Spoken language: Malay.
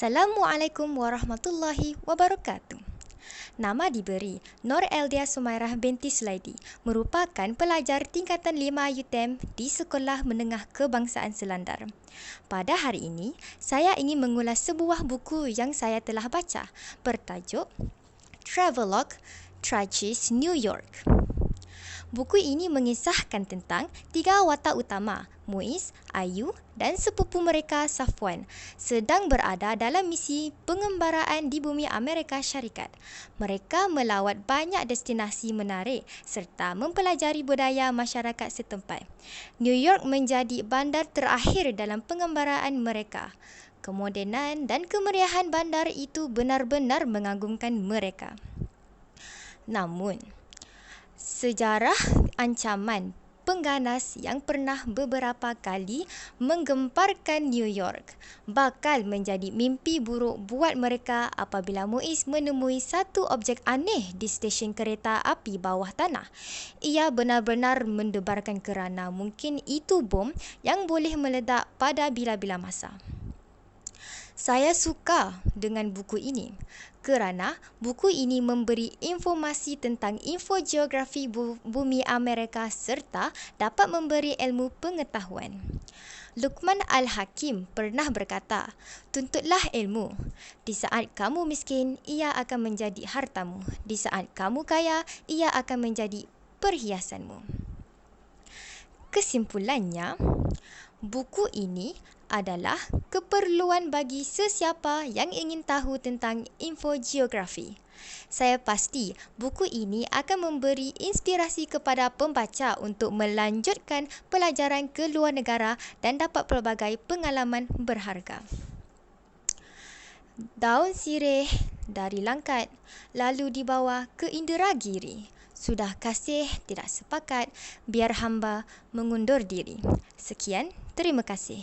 Assalamualaikum warahmatullahi wabarakatuh. Nama diberi Nur Eldia Sumairah binti Sulaidi, merupakan pelajar tingkatan 5 UTM di Sekolah Menengah Kebangsaan Selandar. Pada hari ini, saya ingin mengulas sebuah buku yang saya telah baca bertajuk Travelogue Tracis New York. Buku ini mengisahkan tentang tiga watak utama, Muiz, Ayu dan sepupu mereka Safwan, sedang berada dalam misi pengembaraan di bumi Amerika Syarikat. Mereka melawat banyak destinasi menarik serta mempelajari budaya masyarakat setempat. New York menjadi bandar terakhir dalam pengembaraan mereka. Kemodenan dan kemeriahan bandar itu benar-benar mengagumkan mereka. Namun, sejarah ancaman pengganas yang pernah beberapa kali menggemparkan New York bakal menjadi mimpi buruk buat mereka apabila Muiz menemui satu objek aneh di stesen kereta api bawah tanah. Ia benar-benar mendebarkan kerana mungkin itu bom yang boleh meledak pada bila-bila masa. Saya suka dengan buku ini kerana buku ini memberi informasi tentang info geografi bumi Amerika serta dapat memberi ilmu pengetahuan. Luqman Al-Hakim pernah berkata, tuntutlah ilmu. Di saat kamu miskin, ia akan menjadi hartamu. Di saat kamu kaya, ia akan menjadi perhiasanmu. Kesimpulannya, buku ini adalah keperluan bagi sesiapa yang ingin tahu tentang info geografi. Saya pasti buku ini akan memberi inspirasi kepada pembaca untuk melanjutkan pelajaran ke luar negara dan dapat pelbagai pengalaman berharga. Daun sirih dari langkat lalu dibawa ke Inderagiri. Sudah kasih tidak sepakat biar hamba mengundur diri. Sekian, terima kasih.